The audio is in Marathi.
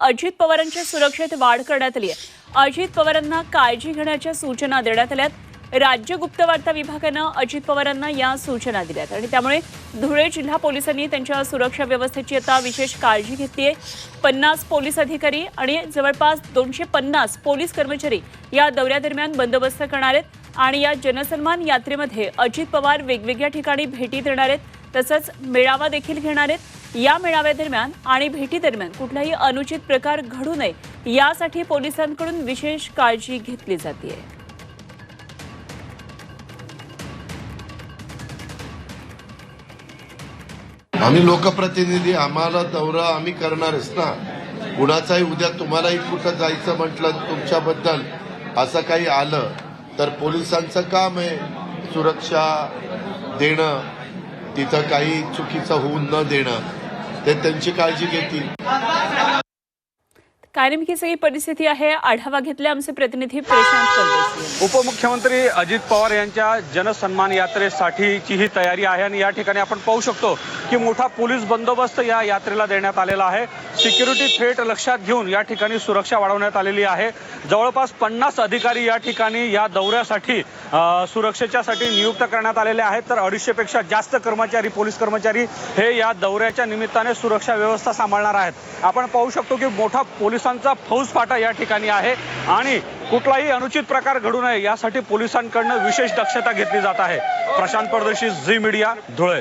अजित पवारांच्या सुरक्षेत वाढ करण्यात आली आहे. अजित पवारांना काळजी घेण्याच्या सूचना देण्यात आल्यात. राज्य गुप्तवार्ता विभागानं अजित पवारांना या सूचना दिल्यात आणि त्यामुळे धुळे जिल्हा पोलिसांनी त्यांच्या सुरक्षा व्यवस्थेची आता विशेष काळजी घेतली आहे. पन्नास पोलीस अधिकारी आणि जवळपास दोनशे पन्नास पोलीस कर्मचारी या दौऱ्यादरम्यान बंदोबस्त करणार आहेत. आणि या जनसन्मान यात्रेमध्ये अजित पवार वेगवेगळ्या ठिकाणी भेटी देणार आहेत तसंच मेळावा देखील घेणार आहेत. या मेळाव्यादरम्यान आणि भेटीदरम्यान कुठलाही अनुचित प्रकार घडू नये यासाठी पोलिसांकडून विशेष काळजी घेतली जाते. आम्ही लोकप्रतिनिधी आम्हाला दौरा आम्ही करणारच ना. कुणाचाही उद्या तुम्हालाही कुठं जायचं म्हटलं तुमच्याबद्दल असं काही आलं. तर पोलिसांचं काम आहे सुरक्षा देणं तिथं काही चुकीचं होऊन न देणं. ते त्यांची काळजी घेतील. काय नेमकी सगळी परिस्थिती आहे. आढावा घेतला आमचे प्रतिनिधी प्रशांत परदेशी उपमुख्यमंत्री अजित पवार यांच्या जनसन्मान यात्रेसाठीची ही तयारी आहे आणि या ठिकाणी आपण पाहू शकतो की मोठा पोलीस बंदोबस्त या यात्रेला देण्यात आलेला आहे. सिक्युरिटी थ्रेट लक्षात घेऊन या ठिकाणी सुरक्षा वाढवण्यात आलेली आहे. जवळपास पन्नास अधिकारी या ठिकाणी या दौऱ्यासाठी सुरक्षेच्यासाठी नियुक्त करण्यात आलेले आहेत. तर अडीचशेपेक्षा जास्त कर्मचारी पोलीस कर्मचारी हे या दौऱ्याच्या निमित्ताने सुरक्षा व्यवस्था सांभाळणार आहेत. आपण पाहू शकतो की मोठा पोलिसांचा फौजफाटा या ठिकाणी आहे आणि कुठलाही अनुचित प्रकार घडू नये यासाठी पोलिसांकडनं विशेष दक्षता घेतली जात आहे. प्रशांत परदेशी झी मीडिया धुळे.